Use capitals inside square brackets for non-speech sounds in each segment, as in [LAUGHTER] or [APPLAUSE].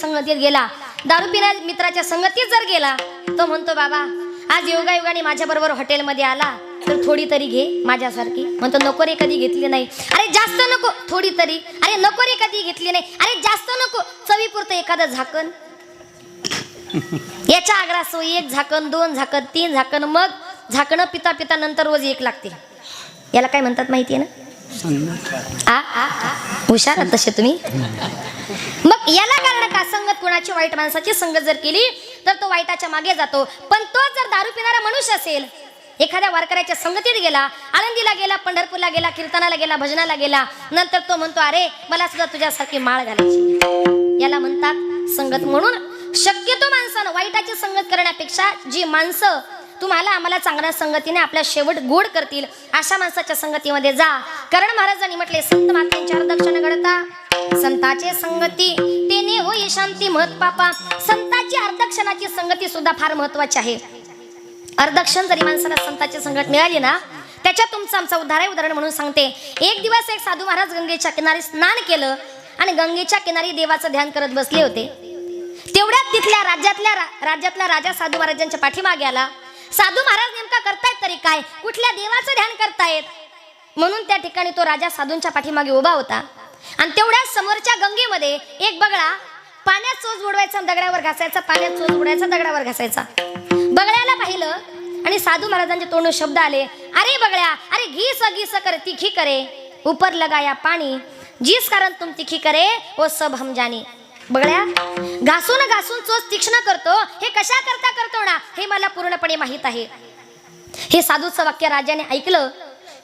संगतीत गेला. दारू पिण्या मित्राच्या संगतीत जर गेला तो म्हणतो बाबा आज योगायोगाने माझ्या बरोबर हॉटेलमध्ये आला. तर थोडी तरी घे माझ्यासारखी. म्हणतो नको रे कधी घेतली नाही. अरे जास्त नको थोडी तरी. अरे नको रे कधी घेतली नाही. अरे जास्त नको चवीपुरतं एखादं झाकण. [LAUGHS] याच्या आग्रा सोयी एक झाकण दोन झाकण तीन झाकण मग झाकणं पिता पिता नंतर रोज एक लागते. याला काय म्हणतात माहिती आहे ना? आ आ आ. हुशार तसे तुम्ही? मग याला कारण का संगत कुणाची वाईट माणसाची संगत जर केली तर तो वाईटाच्या मागे जातो. पण तो जर दारू पिणारा मनुष्य असेल एखाद्या वारकऱ्याच्या संगतीत गेला आनंदीला गेला पंढरपूरला गेला कीर्तनाला गेला भजनाला गेला नंतर तो म्हणतो अरे मला सुद्धा तुझ्यासारखी माळ घालायची याला म्हणतात संगत म्हणून. शक्यतो माणसानं वाईटाची संगत करण्यापेक्षा जी माणसं तुम्हाला आम्हाला चांगल्या संगतीने आपल्या शेवट गोड करतील अशा माणसाच्या संगतीमध्ये जा. कारण महाराजांनी म्हटले संत मातेंच्या दर्शन घडता संताचे संगती तेने होई शांती महत पापा. संताची अर्धक्षणाची संगती सुद्धा फार महत्वाची आहे. अर्धक्षण जरी माणसाला संताची संगत मिळाली ना त्याच्यात तुमचं आमचा उदाहरण आहे उदाहरण म्हणून सांगते. एक दिवस एक साधू महाराज गंगेच्या किनारी स्नान केलं आणि गंगेच्या किनारी देवाचं ध्यान करत बसले होते. तेवढ्यात तिथल्या राज्यातल्या रा- राज्यातला राजा साधू महाराजांच्या पाठीमागे आला. साधू महाराज नेमका करतायत तरी काय? कुठल्या देवाचं ध्यान करतायत? म्हणून त्या ठिकाणी तो राजा साधूंच्या पाठीमागे उभा होता. आणि तेवढ्या समोरच्या गंगेमध्ये एक बगळा पाण्यात चोच बुडवायचा दगडावर घासायचा पाण्यात चोच उडवायचा दगडावर घासायचा. बगळ्याला पाहिलं आणि साधू महाराजांचे तोंडून शब्द आले अरे बगळ्या अरे घीस घीस कर तिखी करे. ऊपर लगाया पाणी. जीस कारण तुम तिखी करे ओ सब हम जानी. बगळ्या घासून घासून चोच तीक्ष्ण करतो. हे कशा करता करतो ना हे मला पूर्णपणे माहीत आहे. हे साधूचं वाक्य राजाने ऐकलं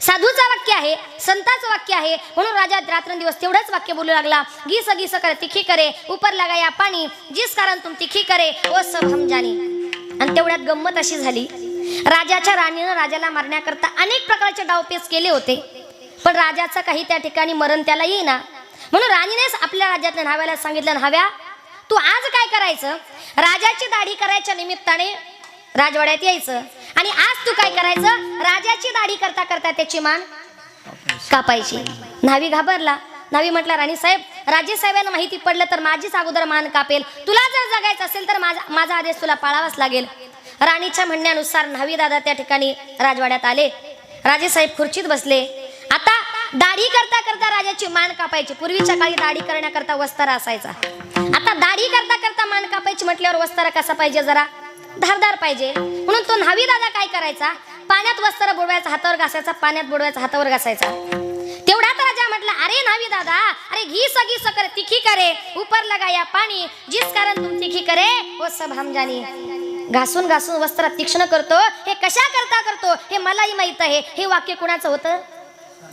साधूचं वाक्य आहे संताचं वाक्य आहे. म्हणून राजा रात्रंदिवस तेवढंच वाक्य बोलू लागला. गीस गीस करे तिखी करे उपर लगाया पाणी. जिस कारण तुम तिखी करे ओ सब आणि तेवढ्यात गंमत अशी झाली. राजाच्या राणीनं राजाला मारण्याकरता अनेक प्रकारचे डावपेच केले होते. पण राजाचं काही त्या ठिकाणी मरण त्याला येईना. म्हणून राणीनेच आपल्या राज्यातल्या न्हाव्याला सांगितलं न्हाव्या तू आज काय करायचं? राजाची दाढी करायच्या निमित्ताने राजवाड्यात यायचं. आणि आज तू काय करायचं? राजाची दाढी करता करता त्याची मान कापायची. न्हावी घाबरला. न्हावी म्हटला राणी साहेब राजे साहेबांना माहिती पडलं तर माझीच अगोदर मान कापेल. तुला जर जगायचं असेल तर माझा माझा आदेश तुला पाळावाच लागेल. राणीच्या म्हणण्यानुसार न्हावी दादा त्या ठिकाणी राजवाड्यात आले. राजे साहेब खुर्चीत बसले. आता दाढी करता करता राजाची मान कापायची. पूर्वीच्या काळी दाढी करण्याकरता वस्तारा असायचा. आता दाढी करता करता मान कापायची म्हटल्यावर वस्तारा कसा पाहिजे जरा? धारदार पाहिजे. म्हणून तो न्हावी दादा काय करायचा? पाण्यात वस्त्र बुडवायचा हातावर घासायचा पाण्यात बुडवायचा हातावर घासायचा. तेवढ्यात राजा म्हटला अरे न्हावी दादा अरे घी सगी कर तिखी करे. ऊपर लगाया पाणी. जिस कारण तुम तिखी करे वो सब हम जानी. घासून घासून वस्त्र तीक्ष्ण करतो. हे कशा करता करतो? हे मलाही माहीत आहे. हे वाक्य कुणाचं होतं?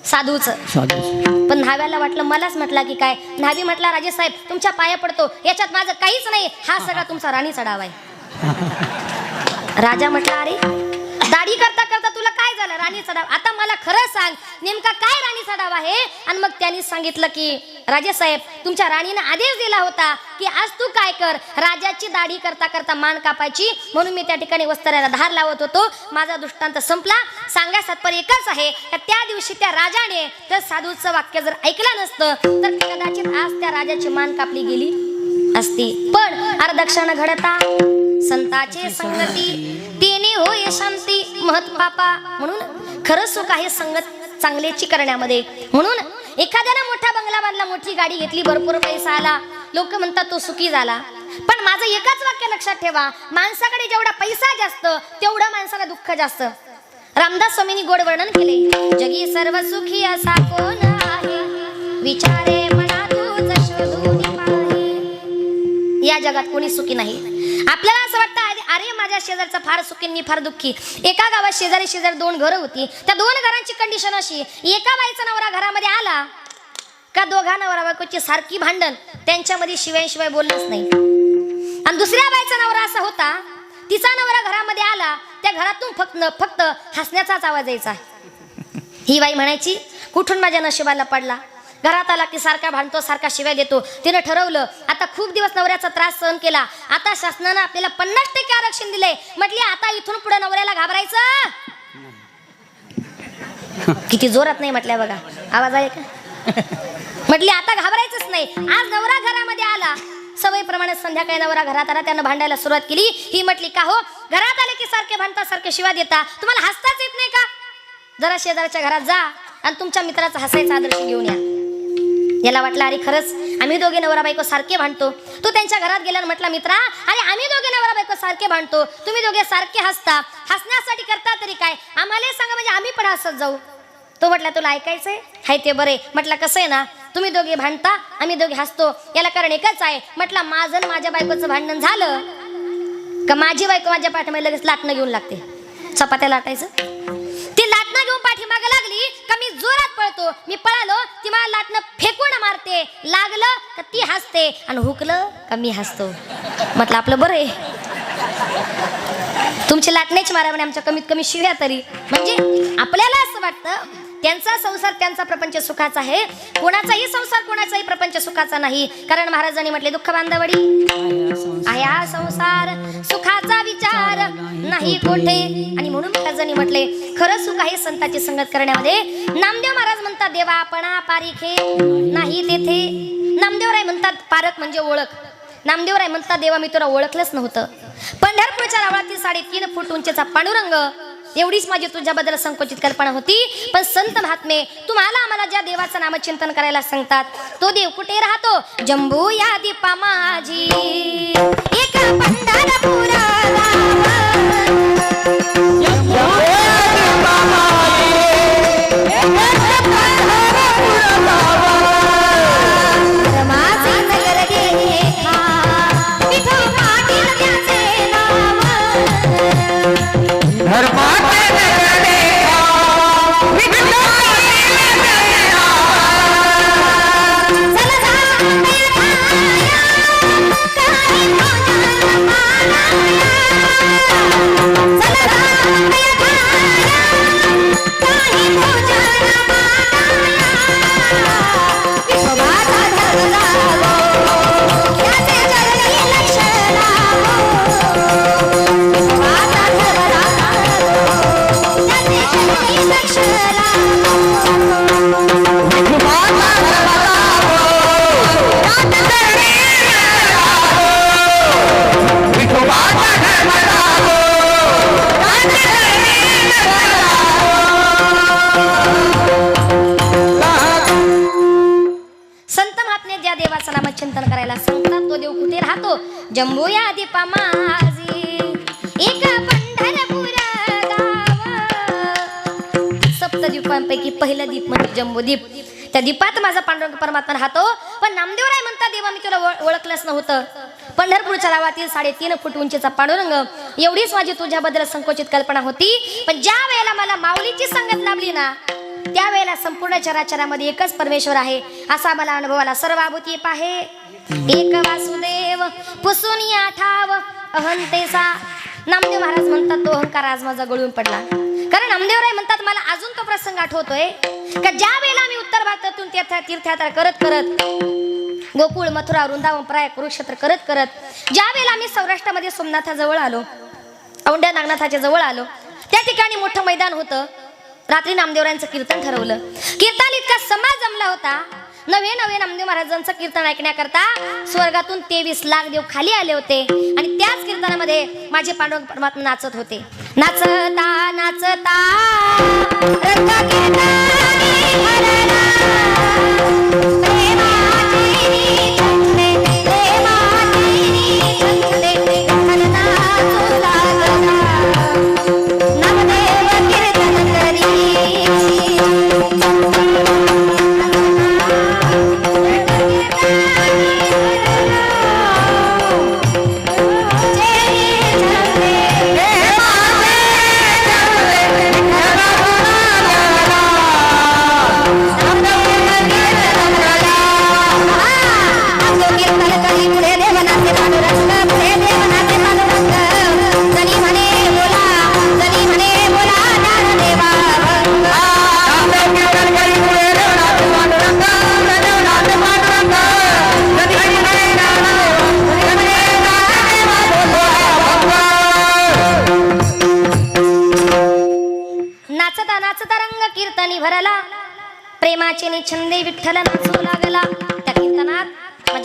साधूचं. साधू पण न्हाव्याला वाटलं मलाच म्हटला की काय? न्हावी म्हटला राजे साहेब तुमच्या पाया पडतो. याच्यात माझं काहीच नाही. हा सगळा तुमचा राणीचा डाव आहे. [LAUGHS] राजा म्हटला अरे दाढी करता करता तुला काय झालं? राणीचा डाव. आता मला खरं सांग नेमका काय राणीचा डाव आहे? आणि मग त्यांनी सांगितलं की राजे साहेब तुमच्या राणीने आदेश दिला होता की आज तू काय कर? राजाची दाढी करता करता मान कापायची. म्हणून मी त्या ठिकाणी वस्त्राला धार लावत होतो. माझा दृष्टांत संपला. सांगा सत्पर एकच आहे का त्या दिवशी त्या राजाने जर साधूचं वाक्य जर ऐकलं नसतं तर कदाचित आज त्या राजाची मान कापली गेली असती. पण अर्धक्षण घडता संताचे संगती तेने होय शांती महत पापा. म्हणून खरं सुख आहे संगत चांगल्याची करण्यामध्ये. म्हणून एखाद्यानं मोठा बंगला बांधला मोठी गाडी घेतली भरपूर पैसा आला लोक म्हणतात तो सुखी झाला. पण माझं एकाच वाक्य लक्षात ठेवा माणसाकडे जेवढा पैसा जास्त तेवढं माणसाला दुःख जास्त. रामदास स्वामींनी गोड वर्णन केले जगी सर्व सुखी असा कोण आहे? विचारे या जगात कोणी सुखी नाही. आपल्याला असं वाटतं अरे- अरे माझ्या शेजारचा फार सुखी मी फार दुःखी. एका गावात शेजारी शेजारी दोन घरं होती. त्या दोन घरांची कंडिशन अशी एका बाईचा नवरा घरामध्ये आला का दोघा नवरा बायकोची सारखी भांडण त्यांच्यामध्ये शिवाय शिवाय बोलणंच नाही. आणि दुसऱ्या बाईचा नवरा असा होता तिचा नवरा घरामध्ये आला त्या घरातून फक्त फक्त हसण्याचाच आवाज यायचा. ही बाई म्हणायची कुठून माझ्या नशिबाला पडला? घरात आला की सारखा भांडतो सारखा शिवाय देतो. तिनं ठरवलं आता खूप दिवस नवऱ्याचा त्रास सहन केला. आता शासनानं आपल्याला पन्नास टक्के आरक्षण दिले म्हटली आता इथून पुढे नवऱ्याला घाबरायचं? किती जोरात नाही म्हटल्या बघा. आवाज आहे का? म्हटली आता घाबरायचंच नाही. आज नवरा घरामध्ये आला. सवयीप्रमाणे संध्याकाळी नवरा घरात आला त्यानं भांडायला सुरुवात केली. ही म्हटली का हो? घरात आले की सारखे भांडता सारखे शिवा देता? तुम्हाला हसताच येत नाही का? जरा शेजारच्या घरात जा आणि तुमच्या मित्राचा हसायचा आदर्श घेऊन या. याला वाटलं अरे खरंच आम्ही दोघे नवरा बायको सारखे भांडतो. तो त्यांच्या घरात गेल्यानं म्हटला मित्रा अरे आम्ही दोघे नवरा बायको सारखे भांडतो. तुम्ही दोघे सारखे हसता. हसण्यासाठी करता तरी काय? आम्हाला सांगा म्हणजे आम्ही पण हसत जाऊ. तो म्हटला तुला ऐकायचंय? हाय ते बरे. म्हटलं कसं आहे ना तुम्ही दोघे भांडता आम्ही दोघे हसतो. याला कारण एकच आहे. म्हटलं माझं माझ्या बायकोचं भांडण झालं का माझी बायको माझ्या पाठीमागे लगेच लाटणं घेऊन लागते? चपात्या लाटायचं? ती लाटणं घेऊन पाठीमागे लागली जोरात पळतो. मी पळालो ती मला लाटणं फेकून मारते. लागलं का ती हसते आणि हुकलं का मी हसतो. म्हटलं आपलं बरं आहे. तुमची लाटण्याची मारा म्हणे आमच्या कमीत कमी शिव्या तरी. म्हणजे आपल्याला असं वाटतं त्यांचा संसार त्यांचा प्रपंच सुखाचा आहे. कोणाचाही संसार कोणाचाही प्रपंच सुखाचा नाही. कारण महाराजांनी म्हटले दुःख बांधवडी आया संसार सुखाचा विचार नाही कोठे. आणि म्हणून महाराजांनी म्हटले खरं सुख आहे संताची संगत करण्यामध्ये. नामदेव महाराज म्हणतात देवा आपण पारिखे नाही तेथे. नामदेवराय म्हणतात पारख म्हणजे ओळख. नामदेवराय म्हणतात देवा मी तुला ओळखलंच नव्हतं. पंढरपूरच्या रावळातील साडेतीन फूट उंचीचा पांडुरंग एवढीच माझी तुझ्याबद्दल संकोचित कल्पना होती. पण संत महात्मे तुम्हाला आम्हाला ज्या देवाचं नामचिंतन करायला सांगतात तो देव कुठे राहतो? जम्बू या दीपा माझी. एक पंढरपूर द्वीप त्या दीपात माझा पांडुरंग परमात्मा राहतो. पण नामदेवराय म्हणता देवा मी तुला ओळखलंच नव्हतं. पंढरपूरच्या गावातील साडेतीन फूट उंचीचा पांडुरंग एवढीच माझी तुझ्याबद्दल संकोचित कल्पना होती. पण ज्या वेळेला मला माऊलीची संगत लाभली ना त्यावेळेला संपूर्ण चराचरामध्ये एकच परमेश्वर आहे असा मला अनुभवाला सर्वाभूती पाहे. एक वासुदेव पुसून या ठाव अहंतेसा नामदेव महाराज म्हणतात तो अहंकार आज माझा गळून पडला. कारण नामदेवराय म्हणतात मला अजून तो प्रसंग आठवतोय. का ज्या वेळेला मी उत्तर भारतातून तीर्थ तीर्थयात्रा करत करत गोकुळ मथुरा वृंदावन प्राय कुरुक्षेत्र करत करत ज्या वेळेला आम्ही सौराष्ट्रामध्ये सोमनाथाजवळ आलो औंढ्या नागनाथाच्या जवळ आलो त्या ठिकाणी मोठं मैदान होतं. रात्री नामदेवरायांचं कीर्तन ठरवलं. कीर्तन इतका समाज जमला होता. नवे नवे नामदेव महाराजांचं कीर्तन ऐकण्याकरता स्वर्गातून तेवीस लाख देव खाली आले होते. आणि त्याच कीर्तनामध्ये माझे पांडव परमात्मा नाचत होते. नाचता नाचता रंग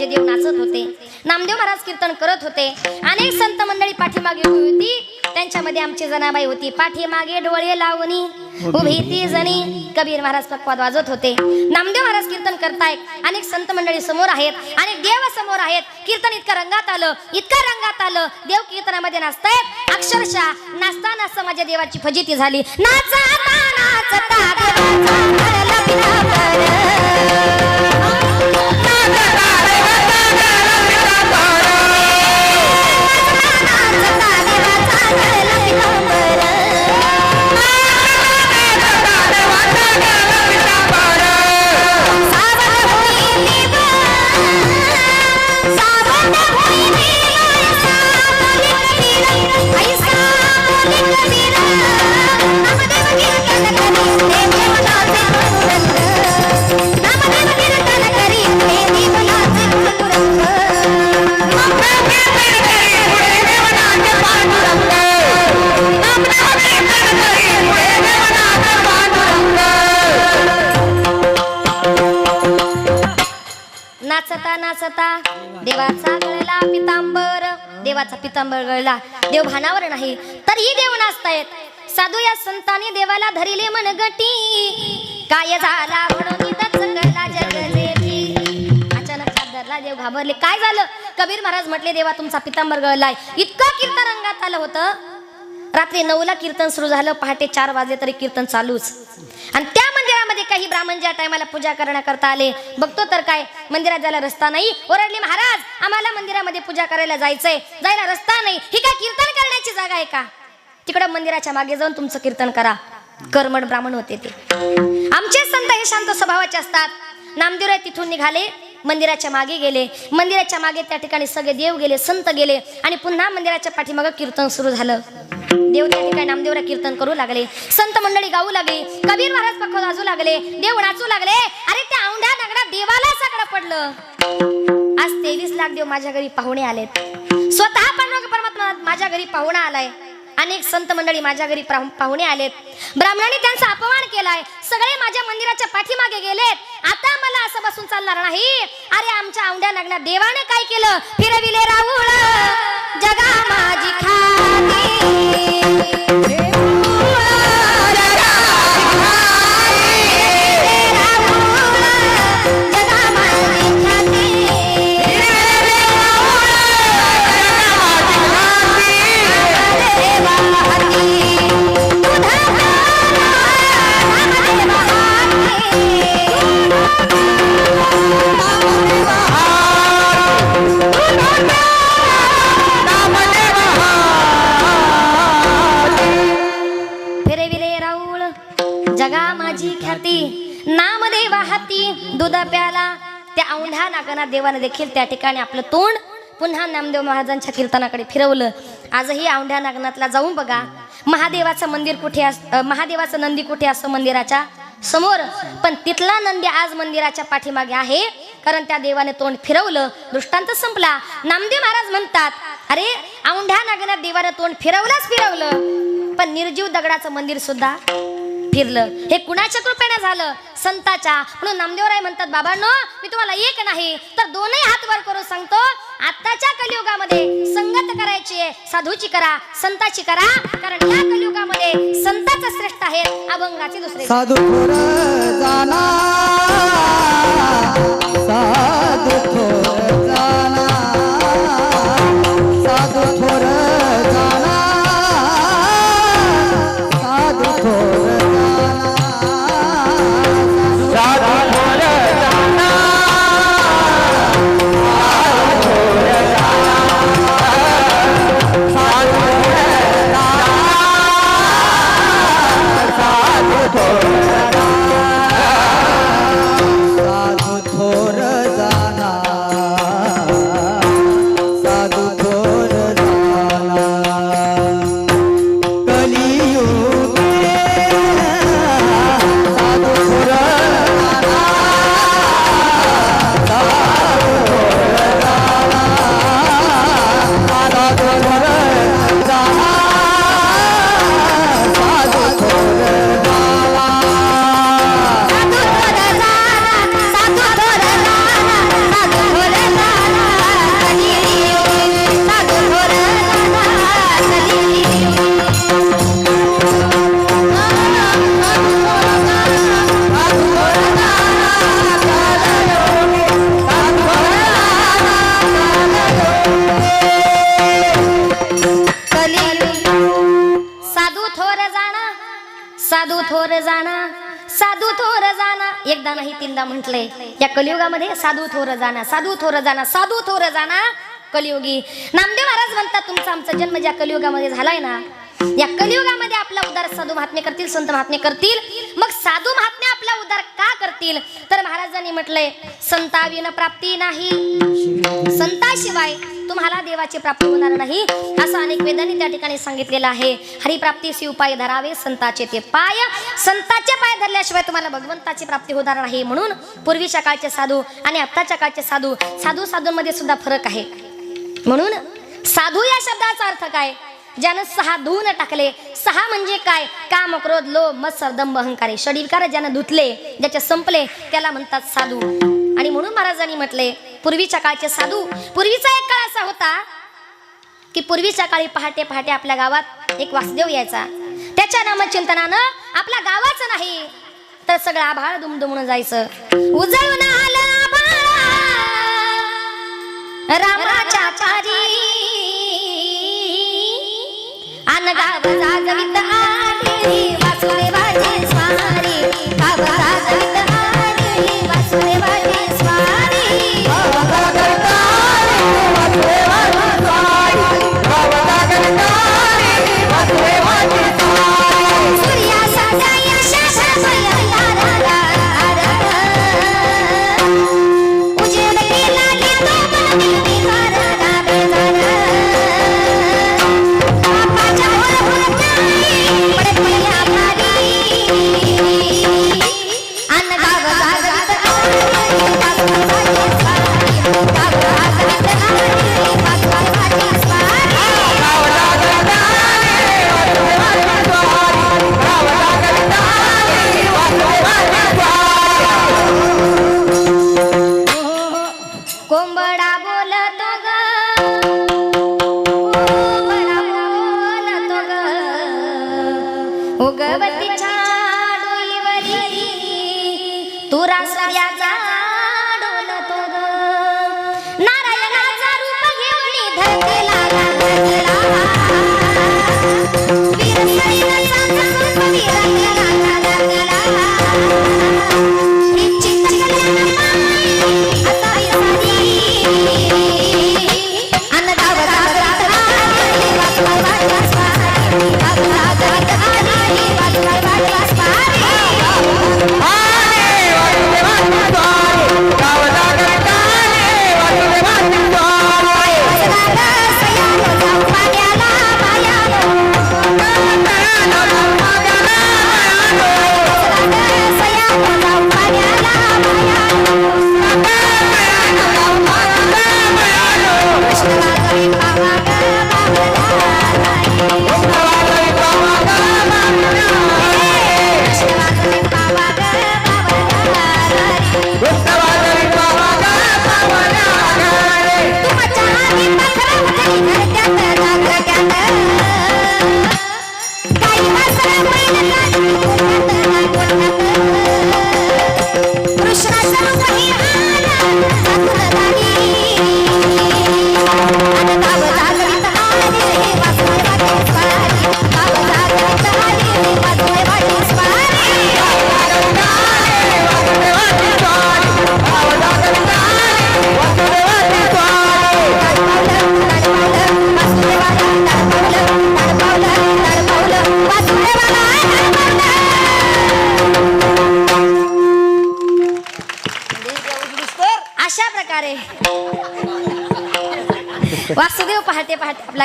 माझे देव नाचत होते. नामदेव महाराज कीर्तन करत होते. अनेक संत मंडळी पाठीमागे उभी होती. त्यांच्यामध्ये आमची जनाबाई होती. पाठीमागे डोळे लावणी उभी ती जणी. कबीर महाराज पक्वाद वाजत होते. नामदेव महाराज कीर्तन करतायत. अनेक संत मंडळी समोर आहेत. अनेक देव समोर आहेत. कीर्तन इतकं रंगात आलं इतकं रंगात आलं. देव कीर्तनामध्ये नाचतायत. अक्षरशः नाचता नाचता माझ्या देवाची फजिती झाली नाचता नाचता देवाचा देव भानावर नाही तरीही देव नाचतायत. साधू या संतांनी देवाला धरिले मनगटी काय झाला म्हणून अचानक देव घाबरले. काय झालं? कबीर महाराज म्हटले देवा तुमचा पितांबर गळलाय. इतकं कीर्तन रंगात आलं होतं. रात्री नऊला कीर्तन सुरू झालं पहाटे चार वाजले तरी कीर्तन चालूच. आणि त्या मंदिरामध्ये काही ब्राह्मण ज्या टायमाला पूजा करण्याकरता आले बघतो तर काय मंदिरात जायला रस्ता नाही. ओरडले महाराज आम्हाला मंदिरामध्ये पूजा करायला जायचंय. जायला रस्ता नाही. ही काय कीर्तन करण्याची जागा आहे का? तिकडं मंदिराच्या मागे जाऊन तुमचं कीर्तन करा. कर्मड ब्राह्मण होते ते. आमचे संत हे शांत स्वभावाचे असतात. नामदेव तिथून निघाले. मंदिराच्या मागे गेले. मंदिराच्या मागे त्या ठिकाणी सगळे देव गेले संत गेले आणि पुन्हा मंदिराच्या पाठीमागं कीर्तन सुरू झालं. देव त्या ठिकाणी नामदेवरा कीर्तन करू लागले. संत मंडळी गाऊ लागली. कबीर महाराज पक्ष वाजू लागले. देव नाचू लागले. अरे त्या औंढ्या नगडा देवाला सगळं पडलं. आज तेवीस लाख देव माझ्या घरी पाहुणे आलेत. स्वतः पण परमात्मा माझ्या घरी पाहुणा आलाय. अनेक संत मंडळी माझ्या घरी पाहुणे आलेत. ब्राह्मणाने त्यांचा अपमान केलाय. सगळे माझ्या मंदिराच्या पाठीमागे गेलेत. आता मला असं बसून चालणार नाही. अरे आमच्या औंढ्या नगना देवाने काय केलं? फिरविले राहुळ जगा माझी खाती. त्या नागनाथ नागना देवाने देखील त्या ठिकाणी आपलं तोंड पुन्हा नामदेव महाराजांच्या कीर्तनाकडे फिरवलं. आजही औंढ्या नागनाथला जाऊन बघा. महादेवाचं मंदिर कुठे अस महादेवाचं नंदी कुठे असं मंदिराच्या समोर? पण तिथला नंदी आज मंदिराच्या पाठीमागे आहे. कारण त्या देवाने तोंड फिरवलं. दृष्टांत संपला. नामदेव महाराज म्हणतात अरे औंढ्या नागनाथ देवाने तोंड फिरवलंच फिरवलं. पण निर्जीव दगडाचं मंदिर सुद्धा फिरलं. हे कुणाच्या कृपेने झालं? संताच्या म्हणून नामदेवराय म्हणतात बाबांनो मी तुम्हाला एक नाही तर दोनही हात वर करून सांगतो आताच्या कलियुगामध्ये संगत करायची आहे साधूची करा संताची करा कारण या कलियुगामध्ये संताचं श्रेष्ठ आहे अभंगाचे दुसरे साधू थोर जाना साधू थोर साधू थोर जाना. एकदा नाही तीनदा म्हटलंय. या कलियुगामध्ये साधू थोर जाना साधू थोर जाना साधू थोर जाना. कलियुगी. नामदेव महाराज म्हणतात तुमचा आमचा जन्म ज्या कलियुगामध्ये झालाय ना या कलियुगामध्ये आपला उद्धार साधू महात्मे करतील संत महात्मे करतील. मग साधू महात्मे आपला उद्धार का करतील? तर महाराजांनी म्हटलंय संताविन प्राप्ती नाही. संताशिवाय तुम्हाला देवाची प्राप्ती होणार नाही. असं अनेक वेदांनी त्या ठिकाणी सांगितलेलं आहे. हरिप्राप्तीशी उपाय धरावे संताचे ते पाय. संताचे पाय धरल्याशिवाय तुम्हाला भगवंताची प्राप्ती होणार नाही म्हणून पूर्वीच्या काळचे साधू आणि आत्ताच्या काळचे साधू साधू साधूंमध्ये सुद्धा फरक आहे. म्हणून साधू या शब्दाचा अर्थ काय? ज्यानं सहा धुवून टाकले. सहा म्हणजे काय? काम क्रोध लोभ मत्सर दंभ अहंकारे. षडविकार ज्यानं धुतले ज्याचे संपले त्याला म्हणतात साधू. आणि म्हणून महाराजांनी म्हटले पूर्वीच्या काळचे साधू पूर्वीचा एक काळ असा होता की पूर्वीच्या काळी पहाटे पहाटे आपल्या गावात एक वासुदेव यायचा. त्याच्या नामचिंतनानं आपल्या गावाचं नाही तर सगळं आभाळ दुमदुमून जायचं. उजळून आलं आभाळ रामाच्या पारी अन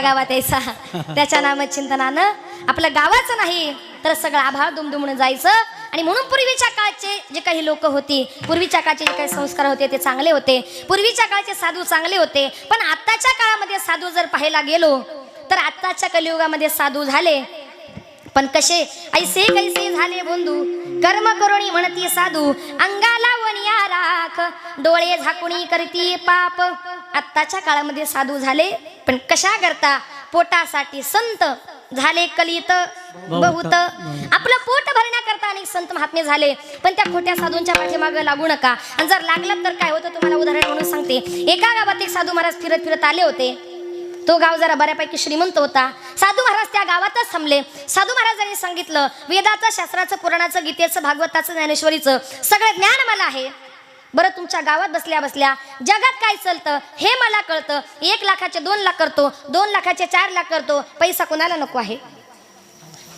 पहाटे गावात यायचा. त्याच्या नामचिंतनानं आपलं गावाचं नाही तर सगळं आभाळ दुमदुमून जायचं. आणि म्हणून पूर्वीच्या काळचे जे काही लोक होती पूर्वीच्या काळचे जे काही संस्कार होते ते चांगले होते. पूर्वीच्या काळचे साधू चांगले होते. पण आत्ताच्या काळामध्ये साधू जर पाहायला गेलो तर आत्ताच्या कलियुगामध्ये साधू झाले. पण कसे? ऐसे कैसे झाले बंधू कर्म करोणी म्हणती साधू अंगाला राख डोळे झाकुणी करती पाप. आत्ताच्या काळामध्ये साधू झाले पण कशा करता? पोटासाठी संत झाले कलित बहुत. आपलं पोट भरण्याकरता अनेक संत महात्मे झाले पण त्या खोट्या साधूंच्या पाठीमागे लागू नका. आणि जर लागलं तर काय होतं तुम्हाला उदाहरण म्हणून सांगते. एका गावात एक साधू महाराज फिरत फिरत आले होते. तो गाव जरा बऱ्यापैकी श्रीमंत होता. साधू महाराज त्या गावातच थांबले. साधू महाराजांनी सांगितलं वेदाचं शास्त्राचं पुराणाचं गीतेचं भागवताचं ज्ञानेश्वरीचं सगळं ज्ञान मला आहे. बरं तुमच्या गावात बसल्या बसल्या जगात काय चालतं हे मला कळतं. एक लाखाचे दोन लाख करतो दोन लाखाचे चार लाख करतो. पैसा कोणाला नको आहे?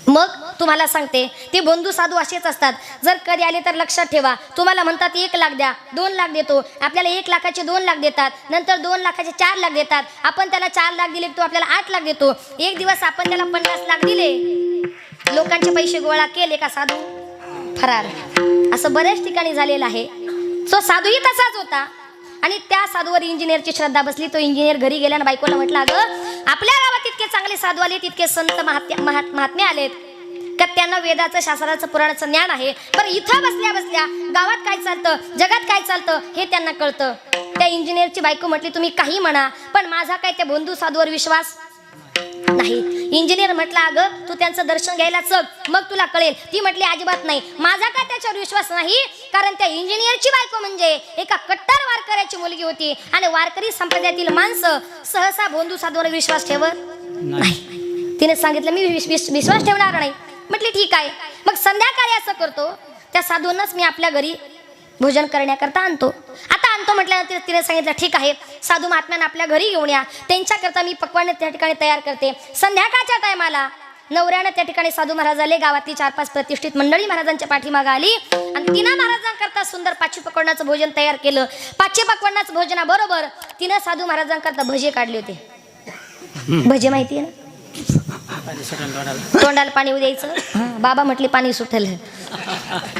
मग तुम्हाला सांगते ते बंधू साधू असेच असतात. जर कधी आले तर लक्षात ठेवा. तुम्हाला म्हणतात एक लाख द्या दोन लाख देतो. आपल्याला एक लाखाचे दोन लाख देतात नंतर दोन लाखाचे चार लाख देतात. आपण त्याला चार लाख दिले तो आपल्याला आठ लाख देतो. एक दिवस आपण त्याला पन्नास लाख दिले. लोकांचे पैसे गोळा केले का साधू? फरार. असं बऱ्याच ठिकाणी झालेलं आहे. तो साधूही तसाच होता. आणि त्या साधूवर इंजिनियरची श्रद्धा बसली. तो इंजिनियर घरी गेला आणि बायकोला म्हटलं अगं आपल्या गावात इतके चांगले साधू आले तितके संत महात्या महात्मे आलेत. का त्यांना वेदाचं शास्त्राचं पुराणाचं ज्ञान आहे? पण इथं बसल्या बसल्या गावात काय चालतं जगात काय चालतं हे त्यांना कळतं. त्या इंजिनियरची बायको म्हटली तुम्ही काही म्हणा पण माझा काय त्या बंधू साधूवर विश्वास? नाही इंजिनियर म्हटलं अगं तू त्यांचं दर्शन घ्यायला चल मग तुला कळेल. ती म्हटली अजिबात नाही. माझा काय त्याच्यावर विश्वास नाही? कारण त्या इंजिनियरची बायको म्हणजे एका कट्टर वारकऱ्याची मुलगी होती. आणि वारकरी संप्रदायातील माणसं सहसा बोंधू साधूवर विश्वास ठेवत नाही. तिने सांगितलं मी विश- विश- विश्वास ठेवणार नाही. म्हटली ठीक आहे. मग संध्याकाळी असं करतो. त्या साधूंनाच मी आपल्या घरी भोजन करण्याकरता आणतो. आता आणतो म्हटल्यानंतर तिने सांगितलं ठीक आहे साधू महात्म्यांना आपल्या घरी घेऊन या. त्यांच्याकरता मी पकवान त्या ठिकाणी तयार करते. संध्याकाळच्या टायमाला नवऱ्यानं त्या ठिकाणी साधू महाराज आले गावातली चार पाच प्रतिष्ठित मंडळी महाराजांच्या पाठीमागे आली. आणि तिनं महाराजांकरता सुंदर पाचशे पकवानाचं भोजन तयार केलं. पाचशे पकवानाचं भोजनाबरोबर तिनं साधू महाराजांकरता भजे काढले होते. भजे माहिती आहे ना? तोंडाला? पाणी द्यायचं. बाबा म्हटले पाणी सुटेल.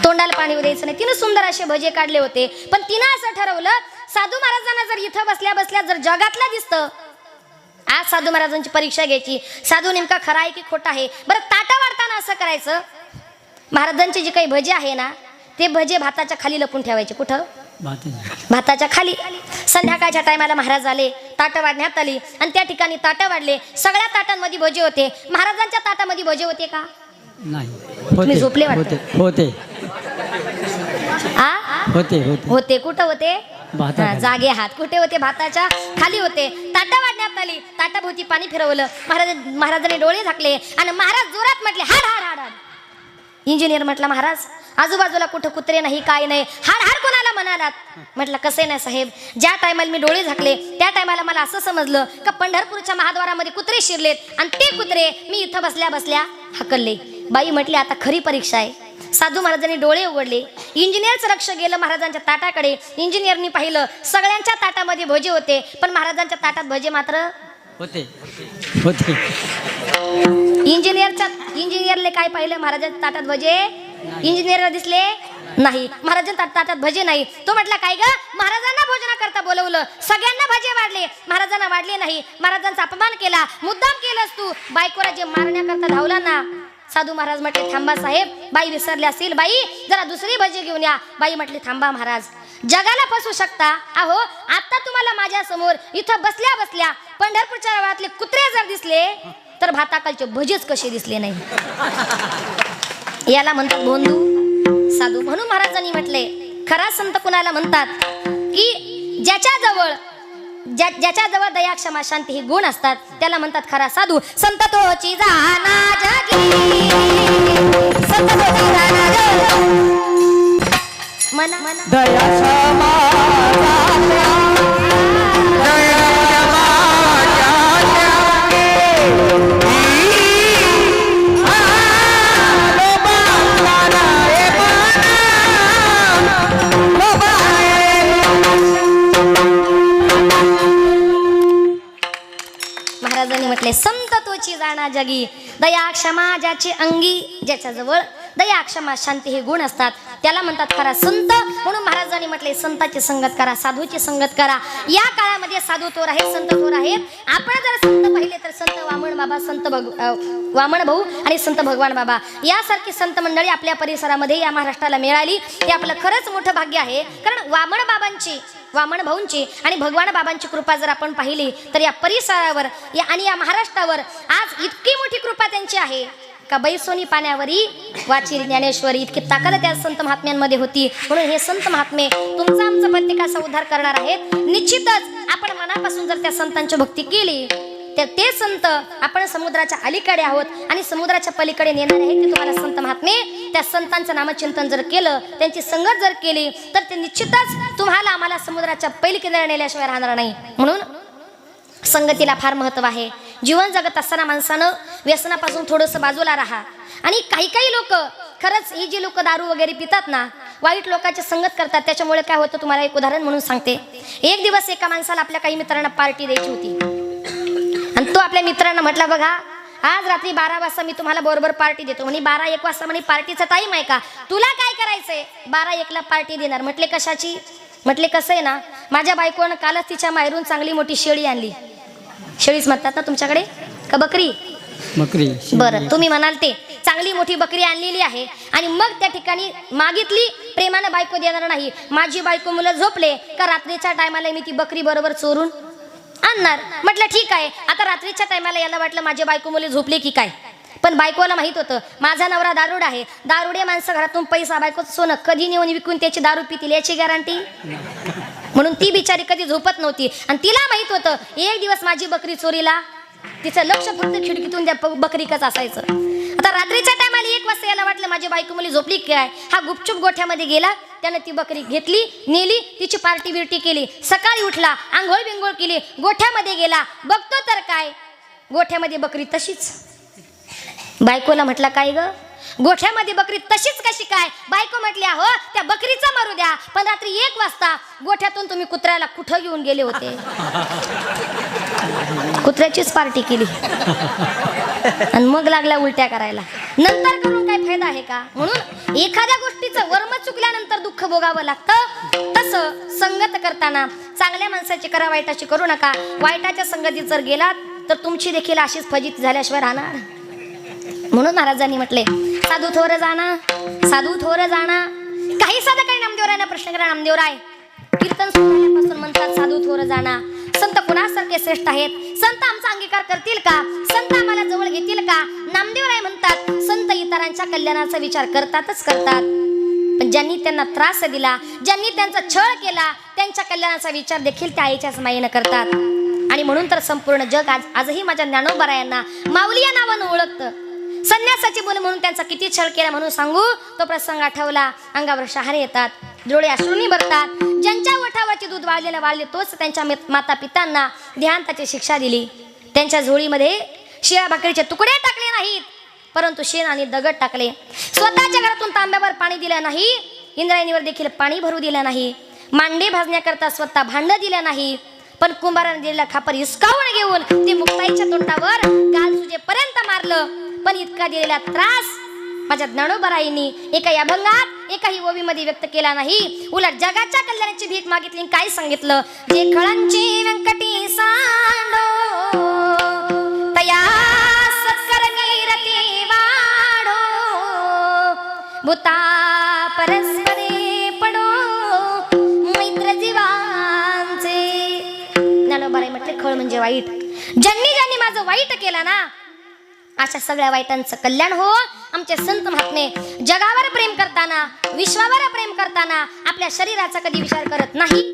तोंडाला पाणी द्यायचं नाही. तिनं सुंदर असे भजे काढले होते. पण तिनं असं ठरवलं साधू महाराजांना जर इथं बसल्या बसल्या जर जगातला दिसतं आज साधू महाराजांची परीक्षा घ्यायची. साधू नेमका खरा आहे की खोटा आहे? बरं ताटा वाढताना असं करायचं. महाराजांचे जे काही भजे आहे ना ते भजे भाताच्या खाली लपून ठेवायचे. कुठं? भाताच्या खाली. संध्याकाळच्या टायमाला महाराज आले ताटं वाढण्यात आली आणि त्या ठिकाणी ताटं वाढले. सगळ्या ताटांमध्ये भजे होते. महाराजांच्या ताटामध्ये भजे होते का? नाही. झोपले. होते होते. होते होते. कुठं होते? जागे हात कुठे होते? भाताच्या खाली होते. ताटा वाढण्यात आली. ताटाभोवती पाणी फिरवलं. महाराज महाराजांनी डोळे झाकले आणि महाराज जोरात म्हटले हाड हाड. इंजिनियर म्हटलं महाराज आजूबाजूला कुठं कुत्रे नाही काय नाही. हार हार कोणाला म्हणालात? म्हटलं कसे नाही साहेब? ज्या टायमाला मी डोळे झाकले त्या टायमाला मला असं समजलं का पंढरपूरच्या महाद्वारामध्ये कुत्रे शिरलेत आणि ते कुत्रे मी इथं बसल्या बसल्या हकलले. बाई म्हटली आता खरी परीक्षा आहे. साधू महाराजांनी डोळे उघडले. इंजिनियरचं लक्ष गेलं महाराजांच्या ताटाकडे. इंजिनियरनी पाहिलं सगळ्यांच्या ताटामध्ये भजे होते पण महाराजांच्या ताटात भजे मात्र होते. होते. इंजिनियरच्या इंजिनियरले काय पाहिलं? महाराजांच्या ताटात भजे? इंजिनियरला दिसले? नाही. महाराजांच्या ता- ताटात भजे नाही. तो म्हटला काय ग? महाराजांना भोजनाकरता बोलवलं. सगळ्यांना भजे वाढले. महाराजांना वाढले नाही. महाराजांचा अपमान केला. मुद्दाम केलंस तू. बायकोला जे मारण्याकरता धावला ना. साधू महाराज म्हटले थांबा साहेब. बाई विसरले असतील. बाई जरा दुसरी भजे घेऊन या. बाई म्हटली थांबा महाराज. जगाला फसू शकता. अहो आता तुम्हाला माझ्यासमोर इथं बसल्या बसल्या पंढरपूरच्या गावातले कुत्रे जर दिसले तर भाताकालचे भजेच कसे दिसले नाही. याला म्हणतात भोंदू. साधू म्हणून महाराजांनी म्हटले खरा संत कुणाला म्हणतात? की ज्याच्या जवळ ज्या ज्याच्या जवळ दया क्षमा शांती हे गुण असतात त्याला म्हणतात खरा साधू. संत तोची जाना जगी. संत तोची जाना जगी. दया क्षमा महाराजांनी म्हटले संत तोची जाणा जगी. दया क्षमा ज्याची अंगी ज्याच्याजवळ दया क्षमा शांती हे गुण असतात. त्याला म्हणतात खरा संत. म्हणून महाराजांनी म्हटले संताची संगत करा साधूची संगत करा. या काळामध्ये साधू तोर आहेत संत तोर आहेत. आपण जर संत पाहिले तर संत वामन बाबा संत भग वामण वामन भाऊ आणि संत भगवान बाबा. यासारखी संत मंडळी आपल्या परिसरामध्ये या महाराष्ट्राला मिळाली. हे आपलं खरंच मोठं भाग्य आहे. कारण वामन बाबांची वामन भाऊंची आणि भगवान बाबांची कृपा जर आपण पाहिली तर या परिसरावर या आणि या महाराष्ट्रावर आज इतकी मोठी कृपा त्यांची आहे. का बैसोनी पाण्यावरी? वाची ज्ञानेश्वरी इतकी ताकद त्या संत महात्म्यांमध्ये होती. म्हणून हे संत महात्मे तुमचा आमचा प्रत्येकाचा उद्धार करणार आहेत. निश्चितच आपण मनापासून जर त्या संतांची भक्ती केली तर ते संत आपण समुद्राच्या अलीकडे आहोत आणि समुद्राच्या पलीकडे नेणार आहेत ते तुम्हाला संत महात्मे. त्या संतांचं नामचिंतन जर केलं त्यांची संगत जर केली तर ते निश्चितच तुम्हाला आम्हाला समुद्राच्या पलीकडे नेल्याशिवाय राहणार नाही. म्हणून संगतीला फार महत्त्व आहे. जीवन जगत असताना माणसानं व्यसनापासून थोडंसं बाजूला राहा. आणि काही काही लोक खरंच ही जी लोक दारू वगैरे पितात ना वाईट लोकांची संगत करतात. त्याच्यामुळे काय होतं तुम्हाला एक उदाहरण म्हणून सांगते. एक दिवस एका माणसाला आपल्या काही मित्रांना पार्टी द्यायची होती. आणि तो आपल्या मित्रांना म्हटला बघा आज रात्री बारा वाजता मी तुम्हाला बरोबर पार्टी देतो. म्हणे बारा एक वाजता म्हणे पार्टीचा टाईम आहे का? तुला काय करायचंय? बारा एकला पार्टी देणार. म्हटले कशाची? म्हटले कसं आहे ना माझ्या बायकोनं कालच तिच्या माहेरून चांगली मोठी शेळी आणली. शेळीच म्हणतात ना तुमच्याकडे? का बकरी? बकरी बरं तुम्ही म्हणाल ते. चांगली मोठी बकरी आणलेली आहे आणि मग त्या ठिकाणी मागितली प्रेमानं बायको देणार नाही. माझी बायको मुलं झोपले का रात्रीच्या टायमाला मी ती बकरी बरोबर चोरून आणणार? म्हटलं ठीक आहे. आता रात्रीच्या टायमाला याला वाटलं माझी बायको मुले झोपले की काय? पण बायकोला माहीत होतं माझा नवरा दारुड आहे. दारुडे माणसं घरातून पैसा बायकोचं सोनं कधी नेऊन विकून त्याची दारू पितील याची गॅरंटी? [LAUGHS] म्हणून ती बिचारी कधी झोपत नव्हती. आणि तिला माहीत होतं एक दिवस माझी बकरी चोरीला तिचं लक्ष फक्त खिडकीतून त्या बकरीकच असायचं. आता रात्रीच्या टायमाला एक वाजता याला वाटलं माझी बायको मुली झोपली की काय? हा गुपचूप गोठ्यामध्ये गेला त्यानं ती बकरी घेतली नेली तिची पार्टी बिर्टी केली. सकाळी उठला आंघोळ बिंघोळ केली गोठ्यामध्ये गेला. बघतो तर काय गोठ्यामध्ये बकरी तशीच. बायकोला म्हटला काय ग गोठ्यामध्ये बकरी तशीच कशी काय? बायको म्हटली हो त्या बकरीचा मारू द्या. पण रात्री एक वाजता गोठ्यातून तुम्ही कुत्र्याला कुठं घेऊन गेले होते? कुत्र्याचीच पार्टी केली. आणि मग लागल्या उलट्या करायला. नंतर करून काय फायदा आहे का? म्हणून एखाद्या गोष्टीचं वर्म चुकल्यानंतर दुःख भोगावं लागतं. तसं संगत करताना चांगल्या माणसाची करा वाईटाची करू नका. वाईटाच्या संगतीत जर गेलात तर तुमची देखील अशीच फजित झाल्याशिवाय राहणार. म्हणून महाराजांनी म्हटले साधू थोर जाणा साधू थोर जाणा. काही साधकांनी नामदेवरायांना प्रश्न करा नामदेवराय कीर्तन सुरू म्हणतात साधू थोर जाणा. संत कुणासारखे श्रेष्ठ आहेत? संत आमचा अंगीकार करतील का? संत आम्हाला जवळ घेतील का? नामदेवराय म्हणतात संत इतरांच्या कल्याणाचा विचार करतातच करतात. पण ज्यांनी त्यांना त्रास दिला ज्यांनी त्यांचा छळ केला त्यांच्या कल्याणाचा विचार देखील त्या आईच्याच मायेनं करतात. आणि म्हणून तर संपूर्ण जग आज आजही माझ्या ज्ञानोबरायांना माऊली या नावानं ओळखतं. संन्यासाची मुलं म्हणून त्यांचा किती छळ केला म्हणून सांगू? तो प्रसंग आठवला. अंगावर शहारे येतात. डोळे अश्रूनी भरतात. ज्यांच्या ओठावरचे दूध वाळलेलं वाळले तोच त्यांच्या माता पितांना ध्यानताची शिक्षा दिली. त्यांच्या झोळीमध्ये शिळा भाकरीचे तुकडे टाकले नाहीत. परंतु शेण आणि दगड टाकले. स्वतःच्या घरातून तांब्यावर पाणी दिलं नाही. इंद्रायणीवर देखील पाणी भरू दिलं नाही. मांडे भाजण्याकरता स्वतः भांड दिलं नाही. पण कुंभाराने दिलेला खापर हिसकावून घेऊन ते मुक्ताईच्या तोंडावर गाल सुजेपर्यंत मारलं. पण इतका दिलेला त्रास माझ्या ज्ञानोबराईंनी एका अभंगात एकाही ओवीमध्ये व्यक्त केला नाही. उलट जगाच्या कल्याणाची भीक मागितली आणि काय सांगितलं? जे खळांची व्यंकटी सांडो तया सत्कर कीर्ती भूता परस्परे पडो मैत्र जीवांचे. ज्ञानोबाराई म्हटले खळ म्हणजे वाईट. ज्यांनी ज्यांनी माझं वाईट केलं ना अशा सगळ्या वाईटांचं कल्याण हो. आमचे संत महात्मे जगावर प्रेम करताना विश्वावर प्रेम करताना आपल्या शरीराचा कधी विचार करत नाही.